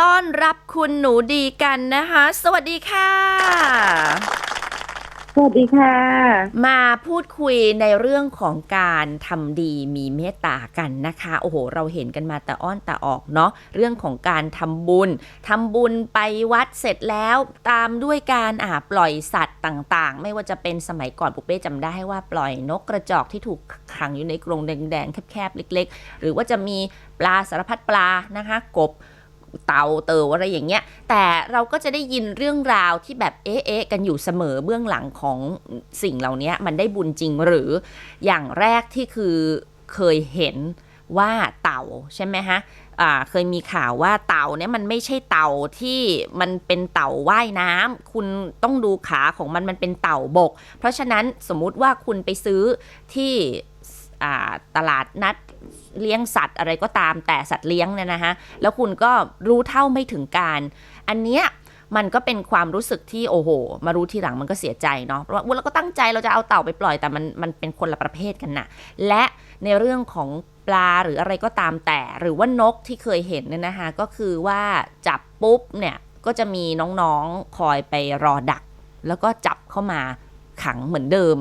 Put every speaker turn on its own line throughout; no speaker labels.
ต้อนรับคุณหนูดีกันนะคะ สวัสดีค่ะ
สวัสดีค่ะ
มาพูดคุยในเรื่องของการทำดีมีเมตตากันนะคะ โอ้โห เราเห็นกันมาแต่อ้อนแต่ออกเนาะเรื่องของการทำบุญทำบุญไปวัดเสร็จแล้วตามด้วยการอ่าปล่อยสัตว์ต่างๆ ไม่ว่าจะเป็นสมัยก่อนปุ๊เป้จำได้ว่าปล่อยนกกระจอกที่ถูกขังอยู่ในกรงแดงๆแคบๆเล็ก ๆ หรือว่าจะมีปลาสารพัดปลานะคะกบ เต่าเตออะไรอย่างเงี้ย แต่เราก็จะได้ยินเรื่องราวที่แบบเอ๊ะเอ๊ะกันอยู่เสมอเบื้องหลังของสิ่งเหล่านี้มันได้บุญจริงหรืออย่างแรกที่คือเคยเห็นว่าเต่าใช่ไหมฮะอ่าเคยมีข่าวว่าเต่าเนี่ยมันไม่ใช่เต่าที่มันเป็นเต่าว่ายน้ำคุณต้องดูขาของมันมันเป็นเต่าบก เพราะฉะนั้นสมมุติว่าคุณไปซื้อที่ตลาดนัด เลี้ยงสัตว์อะไรก็ตามแต่สัตว์เลี้ยงเนี่ยนะฮะแล้วคุณก็รู้เท่าไม่ถึงการ อันเนี้ยมันก็เป็นความรู้สึกที่โอ้โห มารู้ทีหลังมันก็เสียใจเนาะเพราะว่าเราก็ตั้งใจเราจะเอาเต่าไปปล่อยแต่มันมันเป็นคนละประเภทกันน่ะ และในเรื่องของปลาหรืออะไรก็ตามแต่ หรือว่านกที่เคยเห็นเนี่ยนะคะก็คือว่าจับปุ๊บเนี่ยก็จะมีน้องๆคอยไปรอดัก แล้วก็จับเข้ามาขังเหมือนเดิม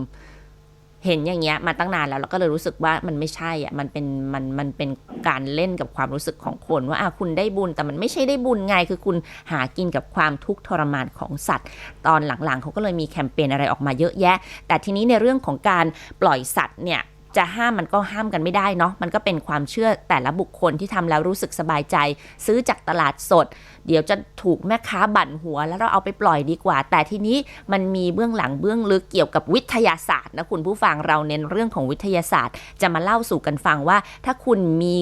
เห็นอย่างเงี้ยมาตั้งนานแล้วเราก็เลยรู้สึกว่ามันไม่ใช่อะมันเป็นมันมันเป็นการเล่นกับความรู้สึกของคน ว่าอะคุณได้บุญแต่มันไม่ใช่ได้บุญไงคือคุณหากินกับความทุกข์ทรมานของสัตว์ ตอนหลังๆเขาก็เลยมีแคมเปญอะไรออกมาเยอะแยะ แต่ทีนี้ในเรื่องของการปล่อยสัตว์เนี่ย จะห้ามมันก็ห้ามกันไม่ได้เนาะมันก็เป็นความเชื่อแต่ละบุคคลที่ทำแล้วรู้สึกสบายใจ ซื้อจากตลาดสด เดี๋ยวจะถูกแม่ค้าบั่นหัว แล้วเราเอาไปปล่อยดีกว่า แต่ทีนี้มันมีเบื้องหลังเบื้องลึกเกี่ยวกับวิทยาศาสตร์นะคุณผู้ฟังเราเน้นเรื่องของวิทยาศาสตร์ จะมาเล่าสู่กันฟังว่า ถ้าคุณมี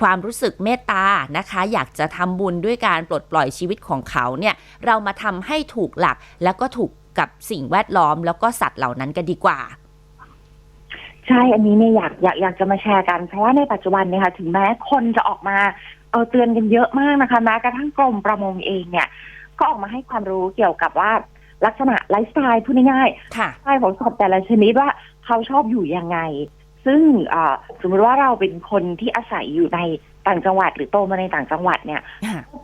ความรู้สึกเมตตานะคะ อยากจะทำบุญด้วยการปลดปล่อยชีวิตของเขาเนี่ยเรามาทำให้ถูกหลักแล้วก็ถูกกับสิ่งแวดล้อมแล้วก็สัตว์เหล่านั้นกันดีกว่า
ใช่ อันนี้เนี่ยอยากอยากอยากจะมาแชร์กัน เพราะว่าในปัจจุบันเนี่ยค่ะถึงแม้คนจะออกมาเอาเตือนกันเยอะมากนะคะแม้กระทั่งกรมประมงเองเนี่ย ก็ออกมาให้ความรู้เกี่ยวกับว่าลักษณะไลฟ์สไตล์พูดง่าย
ค่ะ
ๆสไตล์ของสัตว์แต่ละชนิดว่าเขาชอบอยู่ยังไง ซึ่งเอ่อสมมติว่าเราเป็นคนที่อาศัยอยู่ในต่างจังหวัดหรือโตมาในต่างจังหวัดเนี่ย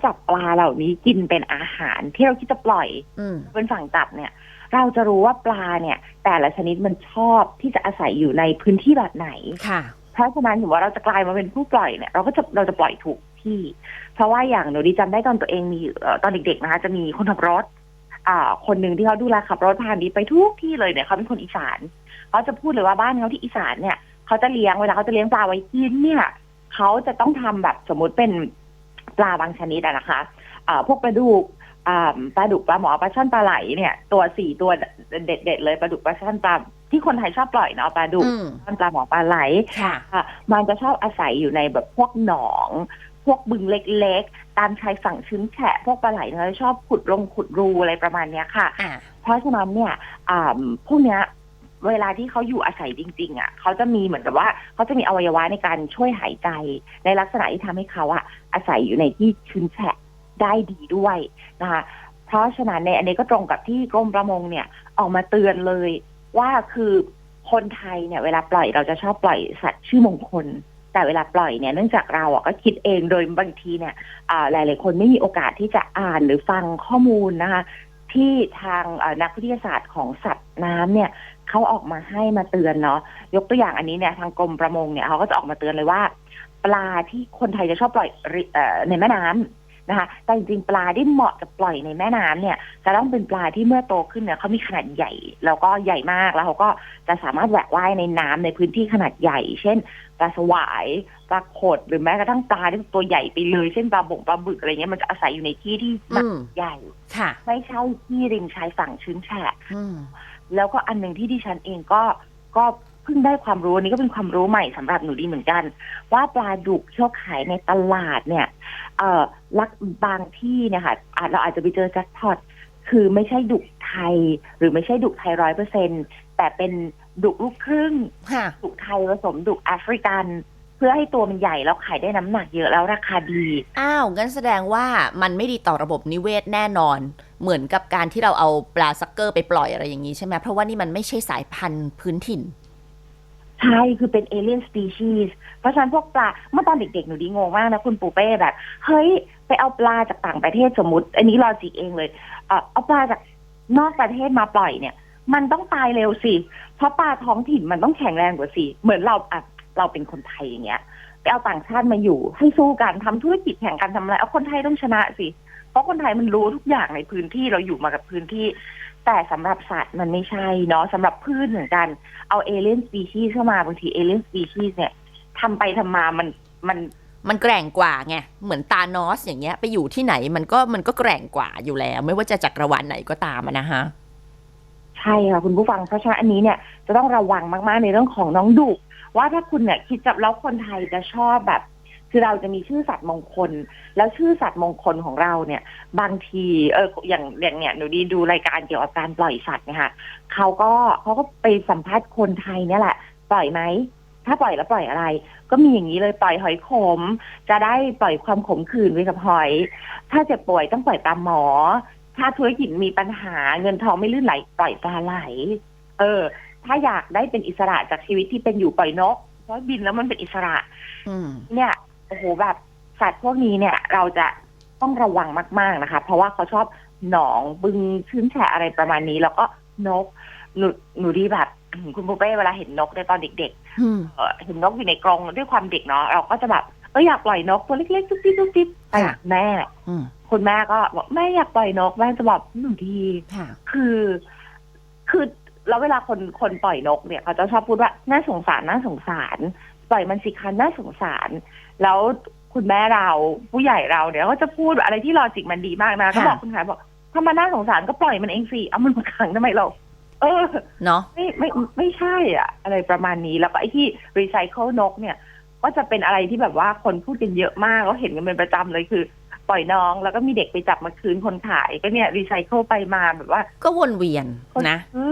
จับปลาเหล่านี้กินเป็นอาหารที่เราคิดจะปล่อย
อืม
เป็นฝั่งจับเนี่ย เราจะรู้ว่าปลาเนี่ย แต่ละชนิดมันชอบที่จะอาศัยอยู่ในพื้นที่แบบไหน
ค่ะ
เพราะฉะนั้นถือว่าเราจะกลายมาเป็นผู้ปล่อยเนี่ย เราก็จะเราจะปล่อยถูกที่ เพราะว่าอย่างหนูดีจำได้ตอนตัวเองมีเอ่อตอนเด็กๆนะคะจะมีคนขับรถ อ่า คนหนึ่งที่เขาดูแลขับรถพาดีไปทุกที่เลยเนี่ยเขาเป็นคนอีสานเขาจะพูดเลยว่าบ้านเขาที่อีสานเนี่ยเขาจะเลี้ยงเวลาเขาจะเลี้ยงปลาไว้กินเนี่ยเขาจะต้องทำแบบสมมุติเป็นปลาบางชนิดอะนะคะอ่าพวกปลาดุกอ่า ปลาดุกปลาหมอปลาช่อนปลาไหลเนี่ย ตัวสี่ตัวเด็ดๆเลยปลาดุกปลาช่อนปลาที่คนไทยชอบปล่อยเนาะปลาดุก
อืม
ช่อนปลาหมอปลาไหล
ค่ะ
อะมันจะชอบอาศัยอยู่ในแบบพวกหนอง พวกบึงเล็กๆ ตามชายฝั่งชื้นแฉะ พวกปลาไหลเนี่ยชอบขุดลงขุดรูอะไรประมาณเนี้ยค่ะ
อ่า
เพราะฉะนั้นเนี่ยอ่าพวกเนี้ยเวลาที่เขาอยู่อาศัยจริง ๆ อะ เขาจะมีเหมือนกับว่าเขาจะมีอวัยวะในการช่วยหายใจ ในลักษณะที่ทำให้เขาอะอาศัยอยู่ในที่ชื้นแฉะ ได้ดีด้วยนะคะเพราะฉะนั้นในอันนี้ก็ตรงกับที่กรมประมงเนี่ยออกมาเตือนเลยว่าคือคนไทยเนี่ยเวลาปล่อยเราจะชอบปล่อยสัตว์ชื่อมงคล แต่เวลาปล่อยเนี่ยเนื่องจากเราอะก็คิดเองโดยบางทีเนี่ยอ่าหลาย ๆ คนไม่มีโอกาสที่จะอ่านหรือฟังข้อมูลนะคะที่ทางนักวิทยาศาสตร์ของสัตว์น้ำเนี่ยเขาออกมาให้มาเตือนเนาะยกตัวอย่างอันนี้เนี่ยทางกรมประมงเนี่ยเขาก็จะออกมาเตือนเลยว่า ปลาที่คนไทยจะชอบปล่อยในแม่น้ำ นะคะ แต่จริงๆปลาที่เหมาะจะปล่อยในแม่น้ำเนี่ยจะต้องเป็นปลาที่เมื่อโตขึ้นเนี่ยเขามีขนาดใหญ่ แล้วก็ใหญ่มากแล้วเขาก็จะสามารถแหวกว่ายในน้ำในพื้นที่ขนาดใหญ่ เช่นปลาสวายปลาโขดหรือแม้กระทั่งปลาที่ตัวใหญ่ไปเลย เช่นปลาบ่งปลาบึกอะไรเงี้ยมันจะอาศัยอยู่ในที่ที่หนัก
อืม
ใหญ่
ค่ะ
ไม่ใช่ที่ริมชายฝั่งชื้นแฉะ
อืม
แล้วก็อันหนึ่งที่ดิฉันเองก็ก็ เพิ่งได้ความรู้อันนี้ก็เป็นความรู้ใหม่สำหรับหนูดีเหมือนกัน ว่าปลาดุกที่เขาขายในตลาดเนี่ยเอ่อลักบางที่เนี่ยค่ะอาจเราอาจจะไปเจอแจ็คพอตคือไม่ใช่ดุกไทย หรือไม่ใช่ดุกไทยร้อยเปอร์เซ็นแต่เป็นดุกลูกครึ่ง
ค่ะ
ดุกไทยผสมดุกแอฟริกัน เพื่อให้ตัวมันใหญ่แล้วขายได้น้ำหนักเยอะแล้วราคาดี
อ้าวงั้นแสดงว่ามันไม่ดีต่อระบบนิเวศแน่นอน เหมือนกับการที่เราเอาปลาซักเกอร์ไปปล่อยอะไรอย่างนี้ใช่ไหมเพราะว่านี่มันไม่ใช่สายพันธุ์พื้นถิ่น
ใช่ คือเป็นเอเลียนสปีชีส์เพราะฉะนั้นพวกปลา เมื่อตอนเด็กๆ หนูดีงงมากนะคุณปูเป้แบบ เฮ้ย ไปเอาปลาจากต่างประเทศสมมติ อันนี้ลอจิกเองเลย เอาปลาจากนอกประเทศมาปล่อยเนี่ย มันต้องตายเร็วสิ เพราะปลาท้องถิ่นมันต้องแข็งแรงกว่าสิ เหมือนเราอะเราเป็นคนไทยอย่างเงี้ย ไปเอาต่างชาติมาอยู่ ให้สู้กันทำธุรกิจแข่งกันทำอะไร เอาคนไทยต้องชนะสิ เพราะคนไทยมันรู้ทุกอย่างในพื้นที่เราอยู่มากับพื้นที่ แต่สำหรับสัตว์มันไม่ใช่เนาะสำหรับพืชเหมือนกัน เอาเอเลียนสปีชีส์เข้ามาบางทีเอเลียนสปีชีส์เนี่ยทำไปทำมามันมัน
มันแกร่งกว่าไง เหมือนตานอสอย่างเงี้ย ไปอยู่ที่ไหนมันก็มันก็แกร่งกว่าอยู่แล้ว ไม่ว่าจะจักรวาลไหนก็ตามอะนะฮะ
ใช่ค่ะ คุณผู้ฟังเพราะฉะนั้นอันนี้เนี่ยจะต้องระวังมากๆในเรื่องของน้องดุว่าถ้าคุณเนี่ยคิดจะแล้วคนไทยจะชอบแบบ คือเราจะมีชื่อสัตว์มงคล แล้วชื่อสัตว์มงคลของเราเนี่ย บางทีเอออย่างอย่างเนี่ยหนูดีดูรายการเกี่ยวกับการปล่อยสัตว์เนี่ยค่ะเขาก็เขาก็ไปสัมภาษณ์คนไทยเนี่ยแหละ ปล่อยไหมถ้าปล่อยแล้วปล่อยอะไร ก็มีอย่างนี้เลยปล่อยหอยขม จะได้ปล่อยความขมขื่นไว้กับหอย ถ้าเจ็บป่วยต้องปล่อยตามหมอ ถ้าธุรกิจมีปัญหาเงินทองไม่ลื่นไหลปล่อยปลาไหล เออ ถ้าอยากได้เป็นอิสระจากชีวิตที่เป็นอยู่ปล่อยนกเพราะบินแล้วมันเป็นอิสระ
อืม
เนี่ย โอ้โหแบบสัตว์พวกนี้เนี่ยเราจะต้องระวังมาก ๆนะคะ เพราะว่าเขาชอบหนองบึงชื้นแฉะอะไรประมาณนี้ แล้วก็นกหนูหนูดีแบบอืมคุณปูเป้เวลาเห็นนกในตอนเด็ก
อืม
ๆเอ่อเห็นนกอยู่ในกรงด้วยความเด็กเนาะเราก็จะแบบเอออยากปล่อยนกตัวเล็กๆตุ๊บติ๊บตุ๊บติ๊บไป
ค่ะ
แม่
อืม
คุณแม่ก็บอกแม่อยากปล่อยนกแม่จะบอกหนูดี
ค่ะ
คือคือแล้วเวลาคนคนปล่อยนกเนี่ยเขาจะชอบพูดว่าน่าสงสารน่าสงสาร ปล่อยมันสิคะน่าสงสาร แล้วคุณแม่เราผู้ใหญ่เราเนี่ยก็จะพูดอะไรที่ลอจิกมันดีมากนะก็บอกคุณขายบอกถ้ามันน่าสงสารก็ปล่อยมันเองสิเอามันมาขังทำไมเรา เออ
เนาะ
ไม่ไม่ไม่ใช่อะ อะไรประมาณนี้แล้วก็ไอ้ที่รีไซเคิลนกเนี่ยก็จะเป็นอะไรที่แบบว่าคนพูดกันเยอะมากก็เห็นกันเป็นประจำเลยคือ ปล่อยน้องแล้วก็มีเด็กไปจับมาคืนคนขายก็เนี่ยรีไซเคิลไปมาแบบว่า
ก็วนเวียน
คน
นะ
ซื้อ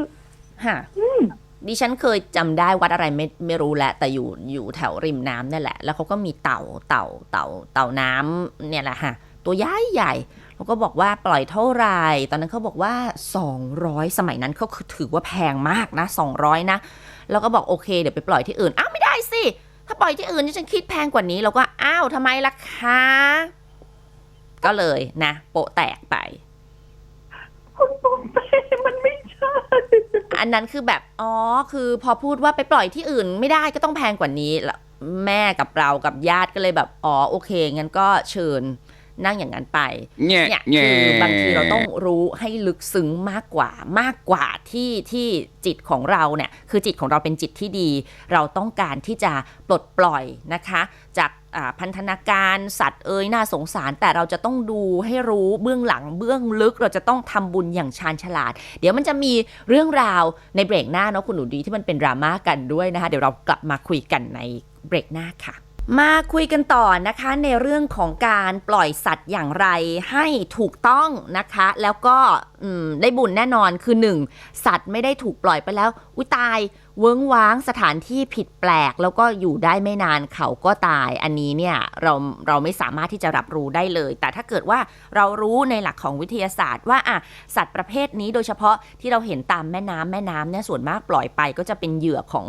ฮะ
อืม
ดิฉันเคยจำได้วัดอะไรไม่ไม่รู้แหละ แต่อยู่อยู่แถวริมน้ำนี่แหละ แล้วเขาก็มีเต่าเต่าเต่าเต่าน้ำเนี่ยแหละฮะตัวใหญ่ใหญ่แล้วก็บอกว่าปล่อยเท่าไหร่ตอนนั้นเขาบอกว่า 200 สมัยนั้นเขาถือว่าแพงมากนะ 200 นะ แล้วก็บอกโอเคเดี๋ยวไปปล่อยที่อื่น อ้าวไม่ได้สิ ถ้าปล่อยที่อื่นนี่ฉันคิดแพงกว่านี้ แล้วก็อ้าวทำไมล่ะคะ ก็เลยนะ โปะแตกไป
คุณปูเป้มันไม่ใช่
อันนั้นคือแบบอ๋อคือพอพูดว่าไปปล่อยที่อื่นไม่ได้ก็ต้องแพงกว่านี้แล้วแม่กับเรากับญาติก็เลยแบบอ๋อโอเคงั้นก็เชิญนั่งอย่างนั้นไปเนี่ยคือบางทีเราต้องรู้ให้ลึกซึ้งมากกว่ามากกว่าที่ที่จิตของเราเนี่ยคือจิตของเราเป็นจิตที่ดี เราต้องการที่จะปลดปล่อยนะคะ จากอ่า พันธนาการสัตว์เอ้ยน่าสงสาร แต่เราจะต้องดูให้รู้เบื้องหลังเบื้องลึกเราจะต้องทำบุญอย่างชาญฉลาด เดี๋ยวมันจะมีเรื่องราวในเบรกหน้าเนาะคุณหนูดีที่มันเป็นดราม่ากันด้วยนะคะ เดี๋ยวเรากลับมาคุยกันในเบรกหน้าค่ะมาคุยกันต่อนะคะในเรื่องของการปล่อยสัตว์อย่างไรให้ถูกต้องนะคะ แล้วก็ได้บุญแน่นอนคือ 1. สัตว์ไม่ได้ถูกปล่อยไปแล้ว อุ้ยตาย เวิ้งว้างสถานที่ผิดแปลก แล้วก็อยู่ได้ไม่นานเขาก็ตาย อันนี้เนี่ยเราเราไม่สามารถที่จะรับรู้ได้เลย แต่ถ้าเกิดว่าเรารู้ในหลักของวิทยาศาสตร์ว่าอะสัตว์ประเภทนี้โดยเฉพาะที่เราเห็นตามแม่น้ำแม่น้ำเนี่ยส่วนมากปล่อยไปก็จะเป็นเหยื่อของ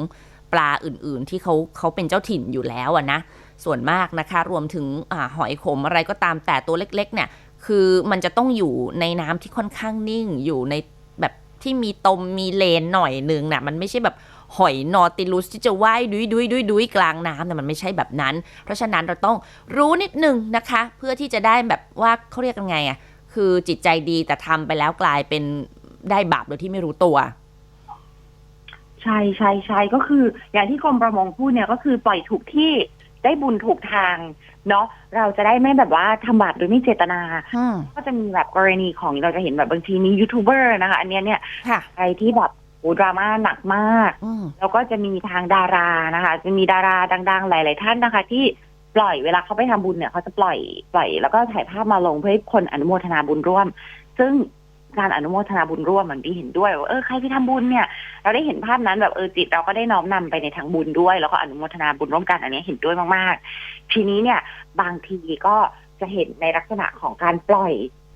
ปลาอื่น ๆ ที่เขาเขาเป็นเจ้าถิ่นอยู่แล้วอะนะส่วนมากนะคะรวมถึงอหอยขมอะไรก็ตามแต่ตัวเล็ก ๆ เนี่ยคือมันจะต้องอยู่ในน้ำที่ค่อนข้างนิ่งอยู่ในแบบที่มีตมมีเลนหน่อยนึงน่ะมันไม่ใช่แบบ หอยนอติลูสที่จะว่ายดุยดุยดุยดุยกลางน้ำแต่มันไม่ใช่แบบนั้น เพราะฉะนั้นเราต้องรู้นิดนึงนะคะ เพื่อที่จะได้แบบว่าเขาเรียกยังไงอะ่ะคือจิตใจดีแต่ทำไปแล้วกลายเป็นได้บาปโดยที่ไม่รู้ตัว
ใช่ใช่ใช่ก็คือ อย่างที่กรมประมงพูดเนี่ยก็คือปล่อยถูกที่ได้บุญถูกทางเนาะเราจะได้ไม่แบบว่าทำบาปโดยไม่เจตนา
อืม
ก็จะมีแบบกรณีของเราจะเห็นแบบบางทีมียูทูบเบอร์นะคะ อันเนี้ยเนี่ย
ค่ะ
อะไรที่แบบโอ้ ดราม่าหนักมาก
อืม
แล้วก็จะมีทางดารานะคะ จะมีดาราดัง ๆ หลาย ๆ ท่านนะคะ ที่ปล่อยเวลาเขาไปทำบุญเนี่ยเขาจะปล่อยปล่อย แล้วก็ถ่ายภาพมาลงเพื่อให้คนอนุโมทนาบุญร่วม ซึ่งการอนุโมทนาบุญร่วมมันที่เห็นด้วยว่าเออใครที่ทำบุญเนี่ย เราได้เห็นภาพนั้นแบบเออจิตเราก็ได้น้อมนำไปในทางบุญด้วย แล้วก็อนุโมทนาบุญร่วมกันอันนี้เห็นด้วยมาก ๆ ทีนี้เนี่ยบางทีก็จะเห็นในลักษณะของการปล่อย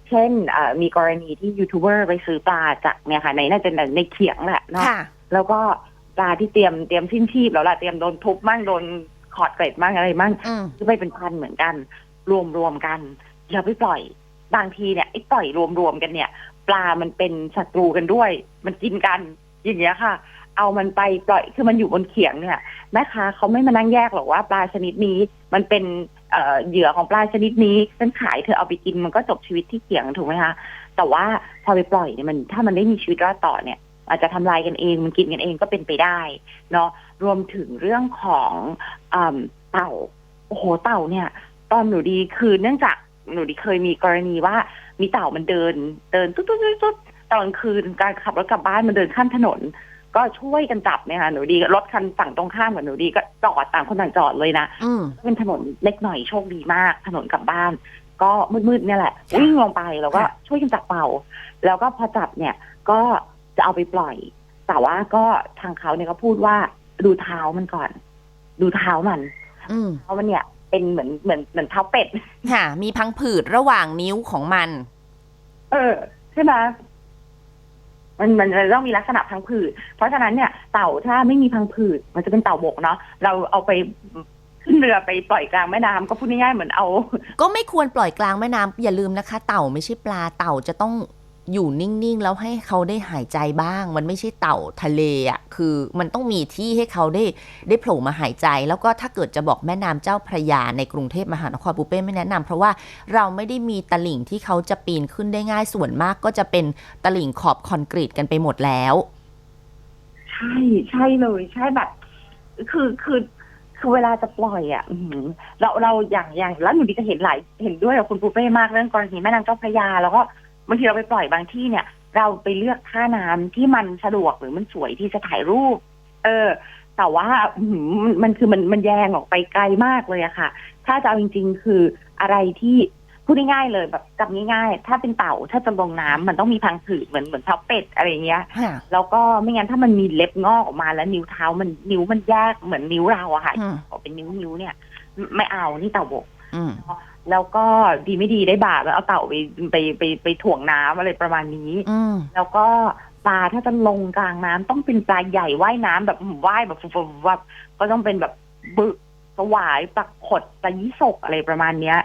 เช่นเอ่อมีกรณีที่ยูทูบเบอร์ไปซื้อปลาจากเนี่ยค่ะในน่าจะในเขียงแหละเนาะ
ค่ะ
แล้วก็ปลาที่เตรียมเตรียมสิ้นชีพแล้วล่ะเตรียมโดนทุบมั่งโดนขอดเกร็ดมั่งอะไรมั่ง
อืม
ซื้อไปเป็นพันเหมือนกัน รวมรวมกันอย่าไปปล่อยบางทีเนี่ยไอ้ปล่อยรวมๆกันเนี่ย ปลามันเป็นศัตรูกันด้วย มันกินกันอย่างเงี้ยค่ะ เอามันไปปล่อยคือมันอยู่บนเขียงเนี่ยแม่ค้าเขาไม่มานั่งแยกหรอกว่าปลาชนิดนี้มันเป็น เอ่อเหยื่อของปลาชนิดนี้ฉันขายเธอเอาไปกินมันก็จบชีวิตที่เขียงถูกไหมคะแต่ว่าพอไปปล่อยเนี่ยมันถ้ามันได้มีชีวิตรอดต่อเนี่ย อาจจะทำลายกันเองมันกินกันเองก็เป็นไปได้เนาะรวมถึงเรื่องของเต่าโอ้โหเต่าเนี่ย ตอนหนูดีคือเนื่องจากหนูดีเคยมีกรณีว่ามีเต่ามันเดิน เดินตุ๊ดตุ๊ดตุ๊ดตุ๊ดตอนคืนการขับรถกลับบ้านมันเดินข้ามถนน ก็ช่วยกันจับเนี่ยค่ะหนูดีรถคันฝั่งตรงข้ามกับหนูดีก็จอดต่างคนต่างจอดเลยนะ
อืม
เป็นถนนเล็กหน่อยโชคดีมาก ถนนกลับบ้าน ก็มืดๆเนี่ยแหละ
ค่ะ
วิ่งลงไปแล้วก็
ค่ะ
ช่วยกันจับเป่า แล้วก็พอจับเนี่ยก็จะเอาไปปล่อย แต่ว่าก็ทางเขาเนี่ยก็พูดว่าดูเท้ามันก่อน ดูเท้ามัน
อืม
เพราะมันเนี่ยเป็นเหมือนเหมือนเหมือนเท้าเป็ด
ค่ะ มีพังผืดระหว่างนิ้วของมัน
เออใช่ไหม มันมันจะต้องมีลักษณะพังผืด เพราะฉะนั้นเนี่ยเต่าถ้าไม่มีพังผืด มันจะเป็นเต่าบกเนาะเราเอาไปขึ้นเรือไปปล่อยกลางแม่น้ำก็พูดง่ายๆเหมือนเอา
ก็ไม่ควรปล่อยกลางแม่น้ำอย่าลืมนะคะ เต่าไม่ใช่ปลาเต่าจะต้อง อยู่นิ่งๆ แล้วให้เขาได้หายใจบ้าง มันไม่ใช่เต่าทะเลอะคือมันต้องมีที่ให้เขาได้ได้โผล่มาหายใจ แล้วก็ถ้าเกิดจะบอกแม่น้ำเจ้าพระยาในกรุงเทพมหานครปูเป้ไม่แนะนำเพราะว่าเราไม่ได้มีตลิ่งที่เขาจะปีนขึ้นได้ง่ายส่วนมาก ก็จะเป็นตลิ่งขอบคอนกรีตกันไปหมดแล้ว
ใช่ใช่เลยใช่แบบคือคือคือเวลาจะปล่อยอะเราเราอย่างอย่างแล้วหนูดีก็เห็นหลายเห็นด้วยกับคุณปูเป้มากเรื่องกรณีแม่น้ำเจ้าพระยา แล้วก็ บางทีเราไปปล่อยบางที่เนี่ย เราไปเลือกท่าน้ำที่มันสะดวกหรือมันสวยที่จะถ่ายรูป เออ แต่ว่าอื้อหือมันมันคือมันมันแยงออกไปไกลมากเลยอะค่ะ ถ้าจะเอาจริง ๆ คืออะไรที่พูดง่ายๆเลยแบบจำง่ายๆ ถ้าเป็นเต่าถ้าจะลงน้ำมันต้องมีพังผืดเหมือนเหมือนเท้าเป็ดอะไรอย่างเงี้ย
ค่ะ
แล้วก็ไม่งั้นถ้ามันมีเล็บงอกออกมาแล้วนิ้วเท้ามันนิ้วมันแยกเหมือนนิ้วเราอะค่ะ
อืม
ออกเป็นนิ้วนิ้วเนี่ย ไม่เอานี่เต่าบก
อืม
แล้วก็ดีไม่ดีได้บาปแล้วเอาเต่าไปไปไปไปถ่วงน้ำอะไรประมาณนี้
อืม
แล้วก็ปลาถ้าจะลงกลางน้ำต้องเป็นปลาใหญ่ว่ายน้ำแบบอืมว่ายแบบฟุบๆวับก็ต้องเป็นแบบบึกสวายปลาขดปลายี่สกอะไรประมาณเนี้ย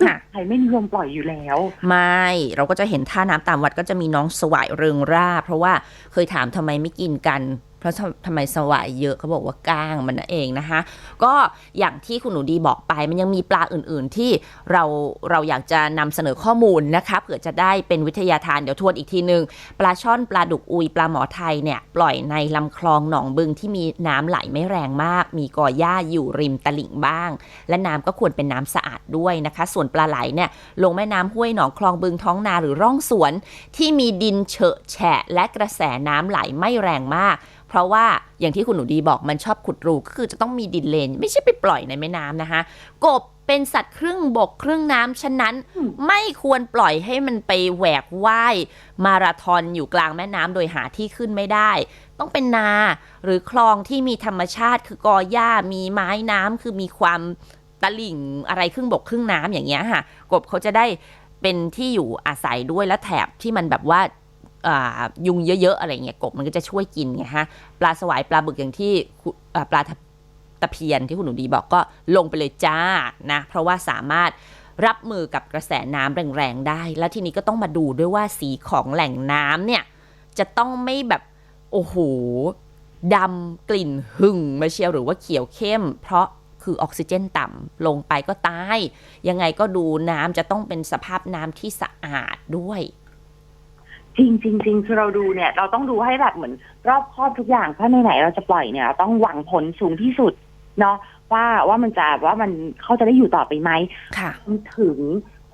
ค่ะ
ใครไม่นิยมปล่อยอยู่แล้ว
ไม่เราก็จะเห็นท่าน้ำตามวัดก็จะมีน้องสวายเริงร่า เพราะว่าเคยถามทำไมไม่กินกัน เพราะทำไมสวายเยอะเขาบอกว่าก้างมันนั่นเองนะคะ ก็อย่างที่คุณหนูดีบอกไปมันยังมีปลาอื่น ๆ ที่เราเราอยากจะนำเสนอข้อมูลนะคะเผื่อจะได้เป็นวิทยาทานเดี๋ยวทวนอีกทีนึง ปลาช่อนปลาดุกอุยปลาหมอไทยเนี่ยปล่อยในลำคลองหนองบึงที่มีน้ำไหลไม่แรงมาก มีกอหญ้าอยู่ริมตลิ่งบ้าง และน้ำก็ควรเป็นน้ำสะอาดด้วยนะคะ ส่วนปลาไหลเนี่ยลงแม่น้ำห้วยหนองคลองบึงท้องนาหรือร่องสวน ที่มีดินเฉอะแฉะและกระแสน้ำไหลไม่แรงมาก เพราะว่าอย่างที่คุณหนูดีบอกมันชอบขุดรูก็คือจะต้องมีดินเลน ไม่ใช่ไปปล่อยในแม่น้ำนะคะ กบเป็นสัตว์ครึ่งบกครึ่งน้ำฉะนั้น
อืม
ไม่ควรปล่อยให้มันไปแหวกว่ายมาราธอนอยู่กลางแม่น้ำโดยหาที่ขึ้นไม่ได้ ต้องเป็นนาหรือคลองที่มีธรรมชาติคือกอหญ้ามีไม้น้ำคือมีความตลิ่งอะไรครึ่งบกครึ่งน้ำอย่างเงี้ยค่ะ กบเขาจะได้เป็นที่อยู่อาศัยด้วยและแถบที่มันแบบว่าอ่า ยุงเยอะๆ อะไรเงี้ยกบมันก็จะช่วยกินไงฮะปลาสวายปลาบึกอย่างที่ปลาตะเพียนที่คุณหนูดีบอกก็ลงไปเลยจ้านะเพราะว่าสามารถรับมือกับกระแสน้ำแรงๆได้ แล้วทีนี้ก็ต้องมาดูด้วยว่าสีของแหล่งน้ำเนี่ยจะต้องไม่แบบโอ้โหดำกลิ่นหึ่งมาเชียวหรือว่าเขียวเข้ม เพราะคือออกซิเจนต่ำลงไปก็ตาย ยังไงก็ดูน้ำจะต้องเป็นสภาพน้ำที่สะอาดด้วย
จริงจริงจริงคือเราดูเนี่ย เราต้องดูให้แบบเหมือน รอบครอบทุกอย่างถ้าในไหนๆเราจะปล่อยเนี่ยเราต้องหวังผลสูงที่สุด เนาะว่าว่ามันจะว่ามันเขาจะได้อยู่ต่อไปไหม
ค่ะ
รวมถึง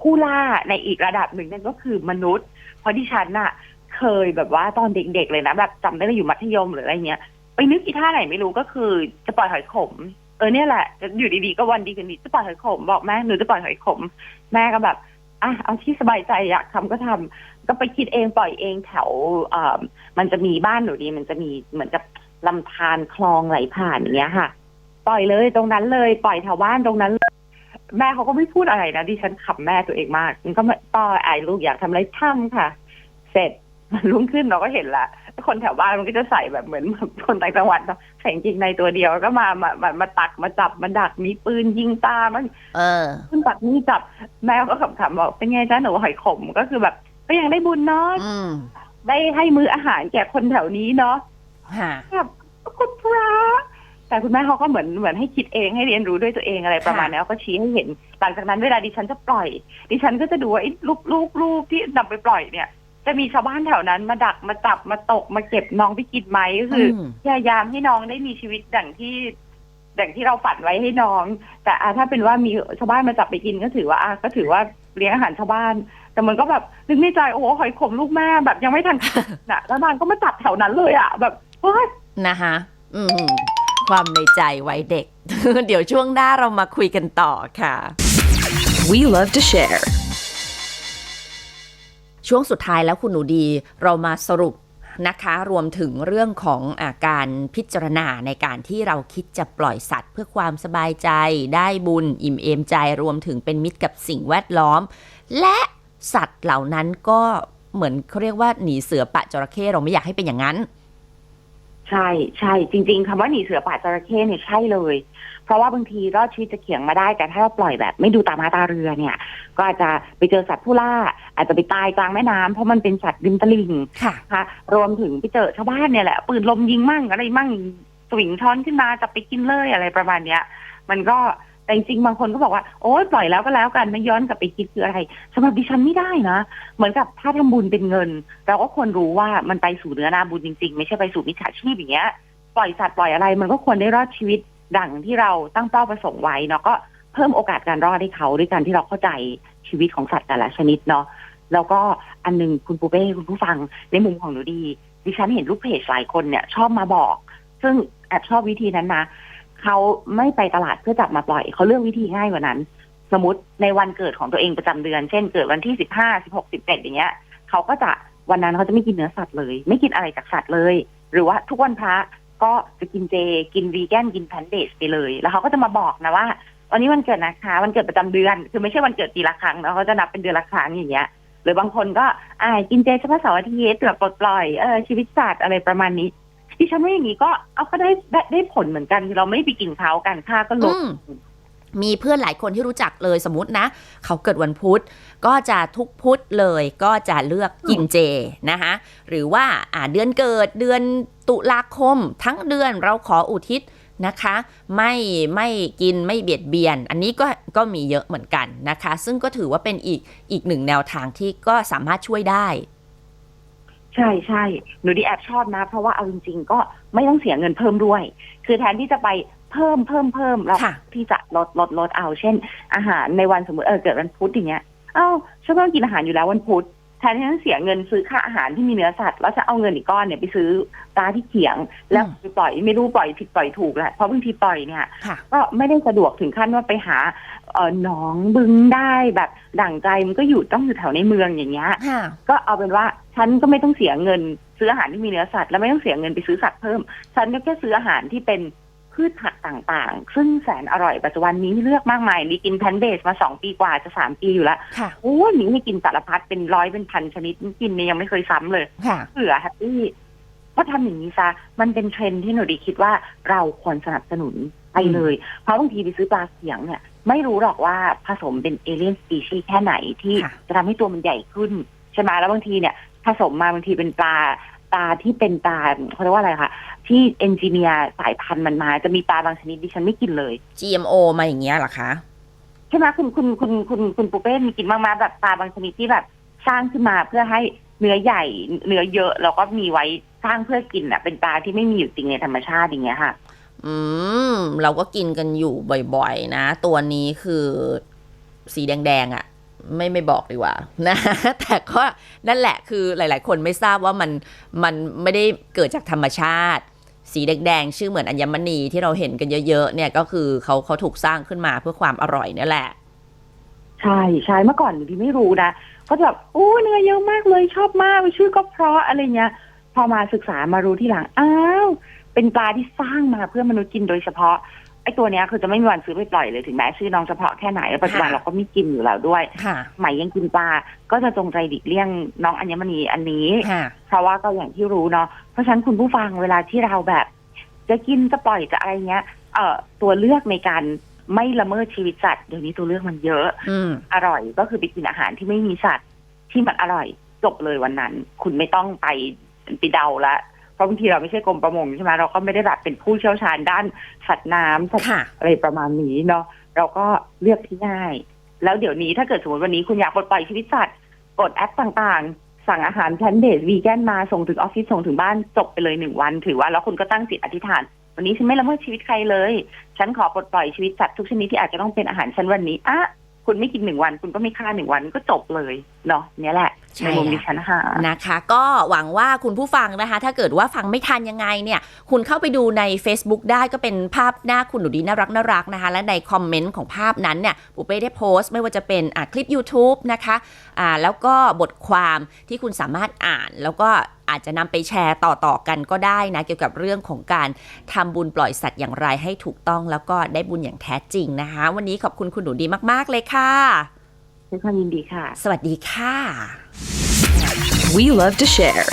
ผู้ล่าในอีกระดับหนึ่งนั่นก็คือมนุษย์ เพราะที่ฉันน่ะเคยแบบว่าตอนเด็กๆเลยนะแบบจำได้เลยอยู่มัธยมหรืออะไรเงี้ยไปนึกอีท่าไหนไม่รู้ก็คือจะปล่อยหอยขม เออเนี่ยแหละจะอยู่ดีๆก็วันดีคืนดีจะปล่อยหอยขมบอกแม่หนูจะปล่อยหอยขม แม่ก็แบบ อะเอาที่สบายใจอยากทำก็ทำก็ไปคิดเองปล่อยเองแถวเอ่อมันจะมีบ้านหนูดี มันจะมีเหมือนกับลำธารคลองไหลผ่านอย่างเงี้ยค่ะ ปล่อยเลยตรงนั้นเลย ปล่อยแถวบ้านตรงนั้นเลยแม่เขาก็ไม่พูดอะไรนะดิฉันขับแม่ตัวเองมาก มันก็ไม่ต่อไอ้ลูกอยากทำอะไรทำค่ะ เสร็จ รุ่งขึ้นเราก็เห็นละ คนแถวบ้านมันก็จะใส่แบบเหมือนคนต่างจังหวัดเนอะใส่กางเกงในตัวเดียวแล้วก็มามามามาตักมาจับมาดักมีปืนยิงตามัน
เออ
ขึ้นตักนี่จับแม่ก็ขำๆบอกเป็นไงจ้าหนูหอยขมก็คือแบบ ก็ยังได้บุญเนาะ
อืม
ได้ให้มื้ออาหารแก่คนแถวนี้เนาะ
ฮะ
แบบคุณพระแต่คุณแม่เขาก็เหมือนเหมือนให้คิดเองให้เรียนรู้ด้วยตัวเองอะไรประมาณนี้ก็ชี้ให้เห็น หลังจากนั้นเวลาดิฉันจะปล่อย ดิฉันก็จะดูว่าไอ้ลูกลูกลูกที่นำไปปล่อยเนี่ย จะมีชาวบ้านแถวนั้นมาดักมาจับมาตกมาเก็บน้องไปกินไหมก็คืออ
ม
พยายามให้น้องได้มีชีวิตดั่งที่ดั่งที่เราฝันไว้ให้น้อง แต่อะถ้าเป็นว่ามีชาวบ้านมาจับไปกินก็ถือว่าอะก็ถือว่าเลี้ยงอาหารชาวบ้าน แต่มันก็แบบนึกในใจโอ้โหหอยขมลูกแม่แบบยังไม่ทันน่ะแล้วนางก็มาจับแถวนั้นเลยอะแบบเฮ้ย
นะคะอืมความในใจไว้เด็ก เดี๋ยวช่วงหน้าเรามาคุยกันต่อค่ะ
We love to share.
ช่วงสุดท้ายแล้วคุณหนูดีเรามาสรุปนะคะรวมถึงเรื่องของอาการพิจารณาในการที่เราคิดจะปล่อยสัตว์เพื่อความสบายใจได้บุญอิ่มเอมใจรวมถึงเป็นมิตรกับสิ่งแวดล้อม และสัตว์เหล่านั้นก็เหมือนเขาเรียกว่าหนีเสือปะจระเข้เราไม่อยากให้เป็นอย่างนั้น
ใช่ใช่จริง ๆคำว่าหนีเสือป่าจระเข้เนี่ยใช่เลย เพราะว่าบางทีรอดชีวิตจะเขียงมาได้ แต่ถ้าเราปล่อยแบบไม่ดูตามาตาเรือเนี่ย ก็อาจจะไปเจอสัตว์ผู้ล่า อาจจะไปตายกลางแม่น้ำเพราะมันเป็นสัตว์ริมตลิ่ง
ค่ะ
นะคะรวมถึงไปเจอชาวบ้านเนี่ยแหละปืนลมยิงมั่งอะไรมั่งสวิงช้อนขึ้นมาจะไปกินเลยอะไรประมาณเนี้ย มันก็แต่จริงๆบางคนก็บอกว่าโอ๊ยปล่อยแล้วก็แล้วกันไม่ย้อนกลับไปคิดคืออะไรสำหรับดิฉันไม่ได้นะ เหมือนกับถ้าทำบุญเป็นเงิน เราก็ควรรู้ว่ามันไปสู่เนื้อนาบุญจริงๆ ไม่ใช่ไปสู่มิจฉาชีพอย่างเงี้ย ปล่อยสัตว์ปล่อยอะไรมันก็ควรได้รอดชีวิต ดังที่เราตั้งเป้าประสงค์ไว้เนาะก็เพิ่มโอกาสการรอดให้เขาด้วยการที่เราเข้าใจชีวิตของสัตว์แต่ละชนิดเนาะแล้วก็อันหนึงคุณปูเป้คุณผู้ฟังในมุมของหนูดีดิฉันเห็นลูกเพจหลายคนเนี่ย ชอบมาบอก ซึ่งแอบชอบวิธีนั้นนะเขาไม่ไปตลาดเพื่อจับมาปล่อยเขาเลือกวิธีง่ายกว่านั้น สมมติในวันเกิดของตัวเองประจำเดือน เช่นเกิดวันที่สิบห้าสิบหกสิบเจ็ดอย่างเงี้ยเขาก็จะวันนั้นเขาจะไม่กินเนื้อสัตว์เลย ไม่กินอะไรจากสัตว์เลย หรือว่าทุกวันพระ ก็จะกินเจ กินวีแกนกินแพนเดสไปเลย แล้วเขาก็จะมาบอกนะว่า วันนี้วันเกิดนะคะวันเกิดประจำเดือน คือไม่ใช่วันเกิดปีละครั้งนะเขาจะนับเป็นเดือนละครั้งอย่างเงี้ย หรือบางคนก็อ่ากินเจเฉพาะเสาร์อาทิตย์แบบปลดปล่อยเออชีวิตสัตว์อะไรประมาณนี้ดิฉันว่าอย่างนี้ก็เอาก็ได้ได้ได้ผลเหมือนกันเราไม่ไปกินเขากันค่าก็ลด
มีเพื่อนหลายคนที่รู้จักเลยสมมตินะ เขาเกิดวันพุธก็จะทุกพุธเลยก็จะเลือกกินเจนะคะหรือว่าอ่าเดือนเกิดเดือนตุลาคม ทั้งเดือนเราขออุทิศนะคะ ไม่ไม่กินไม่เบียดเบียน อันนี้ก็ก็มีเยอะเหมือนกันนะคะ ซึ่งก็ถือว่าเป็นอีกอีกหนึ่งแนวทางที่ก็สามารถช่วยได้
ใช่ใช่หนูดีแอบชอบนะ เพราะว่าเอาจริงๆ ก็ไม่ต้องเสียเงินเพิ่มด้วย คือแทนที่จะไป เพิ่มเพิ่มเพิ่มเรา
ค่ะ
ที่จะลดลดลดเอาเช่น อาหารในวันสมมติเออเกิดวันพุธอย่างเงี้ยเอ้าฉันก็กินอาหารอยู่แล้ววันพุธแทนที่จะเสียเงินซื้อค่าอาหารที่มีเนื้อสัตว์แล้วจะเอาเงินอีกก้อนเนี่ยไปซื้อปลาที่เขียง แล้ว
อืม
ไปปล่อยไม่รู้ปล่อยผิดปล่อยถูกแหละเพราะบางทีปล่อยเนี่ย
ค่ะ
ก็ไม่ได้สะดวกถึงขั้นว่าไปหาเออหนองบึงได้แบบดั่งใจมันก็อยู่ต้องอยู่แถวในเมืองอย่างเงี้ย
ค่ะ
ก็เอาเป็นว่าฉันก็ไม่ต้องเสียเงินซื้ออาหารที่มีเนื้อสัตว์ แล้วไม่ต้องเสียเงินไปซื้อสัตว์เพิ่ม ฉันก็แค่ซื้ออาหารที่เป็น พืชผักต่างๆ ซึ่งแสนอร่อยปัจจุบันนี้เลือกมากมายมีกินแพนเบสมาสองปีกว่าจะสามปีอยู่แล้ว
ค่ะ
โอ้ยมีให้กินสารพัดเป็นร้อยเป็นพันชนิดกินเนี่ยยังไม่เคยซ้ำเลย
ค่ะ
เผื่อแฮปปี้ก็ทำอย่างนี้ซะมันเป็นเทรนด์ที่หนูดีคิดว่าเราควรสนับสนุนไปเลย เพราะบางทีไปซื้อปลาเขียงเนี่ย ไม่รู้หรอกว่าผสมเป็นเอเลียนสปีชีส์แค่ไหนที่
ค่ะ
จะทำให้ตัวมันใหญ่ขึ้นใช่ไหมแล้วบางทีเนี่ยผสมมาบางทีเป็นปลา ปลาที่เป็นปลาเขาเรียกว่าอะไรคะที่เอนจิเนียร์สายพันธุ์มันมาจะมีปลาบางชนิดดิฉันไม่กินเลย
GMO มาอย่างเงี้ยเหรอคะ
ใช่ไหมคุณคุณคุณคุณคุณปูเป้มีกินบ้างไหมแบบปลาบางชนิดที่แบบสร้างขึ้นมาเพื่อให้เนื้อใหญ่ เนื้อเยอะแล้วก็มีไว้สร้างเพื่อกินอะ เป็นปลาที่ไม่มีอยู่จริงในธรรมชาติอย่างเงี้ยค่ะ
อืม เราก็กินกันอยู่บ่อยๆ นะ ตัวนี้คือสีแดงๆอะ่ะ ไม่ไม่บอกดีกว่านะแต่ก็นั่นแหละคือหลาย ๆ คนไม่ทราบว่ามันมันไม่ได้เกิดจากธรรมชาติ สีแดงๆชื่อเหมือนอัญมณีที่เราเห็นกันเยอะ ๆ เนี่ยก็คือเขาเขาถูกสร้างขึ้นมาเพื่อความอร่อยนี่แหละ
ใช่ใช่เมื่อก่อนที่ไม่รู้นะก็แบบโอ้เนื้อเยอะมากเลยชอบมากชื่อก็เพราะอะไรเงี้ย พอมาศึกษามารู้ที่หลังอ้าวเป็นปลาที่สร้างมาเพื่อมนุษย์กินโดยเฉพาะ อ้ตัวเนี้ยคือจะไม่มีวันซื้อไปปล่อยเลยถึงแม้ชื่อน้องเฉพาะแค่ไหนแล้วปัจจุบัน
ค่ะ
เราก็ไม่กินอยู่แล้วด้วย
ค่ะ
ใหม่ยังกินปลาก็จะจงใจหลีกเลี่ยงน้องอัญมณีอันนี้
ค่ะ
เพราะว่าก็อย่างที่รู้เนาะเพราะฉะนั้นคุณผู้ฟังเวลาที่เราแบบ จะกินจะปล่อยจะอะไรเงี้ย เอ่อตัวเลือกในการไม่ละเมิดชีวิตสัตว์เดี๋ยวนี้ตัวเลือกมันเยอะ
อืม
อร่อยก็คือไปกินอาหารที่ไม่มีสัตว์ที่มันอร่อยจบเลยวันนั้น คุณไม่ต้องไปไปเดาละ เพราะบางทีเราไม่ใช่กรมประมงใช่ไหมเราก็ไม่ได้แบบเป็นผู้เชี่ยวชาญด้านสัตว์น้ำสัตว์
ค่ะ
อะไรประมาณนี้เนาะเราก็เลือกที่ง่าย แล้วเดี๋ยวนี้ถ้าเกิดสมมติวันนี้คุณอยากปลดปล่อยชีวิตสัตว์กดแอปต่างๆ สั่งอาหารแพลนเบสวีแกนมาส่งถึงออฟฟิศส่งถึงบ้านจบไปเลยหนึ่งวัน ถือว่าแล้วคุณก็ตั้งจิตอธิษฐาน วันนี้ฉันไม่ละเมิดชีวิตใครเลย ฉันขอปลดปล่อยชีวิตสัตว์ทุกชนิดที่อาจจะต้องเป็นอาหารฉันวันนี้อะคุณไม่กินหนึ่งวัน คุณก็ไม่ฆ่าหนึ่งวันก็จบเลยเนาะเนี่ยแหละ
ใช่
ในมุม
ค่ะ
ดิฉันค่ะ
นะคะ ก็หวังว่าคุณผู้ฟังนะคะ ถ้าเกิดว่าฟังไม่ทันยังไงเนี่ย คุณเข้าไปดูใน Facebook ได้ก็เป็นภาพหน้าคุณหนูดีน่ารักน่ารักนะคะ และในคอมเมนต์ของภาพนั้นเนี่ยปุเป้ได้โพสต์ไม่ว่าจะเป็นอะคลิป YouTube นะคะอ่าแล้วก็บทความที่คุณสามารถอ่านแล้วก็อาจจะนำไปแชร์ต่อๆกันก็ได้นะ เกี่ยวกับเรื่องของการทำบุญปล่อยสัตว์อย่างไรให้ถูกต้องแล้วก็ได้บุญอย่างแท้จริงนะคะ วันนี้ขอบคุณคุณหนูดีมากๆเลยค่ะ
ด้วยความยินดีค่ะ
สวัสดีค่ะ
We love to share.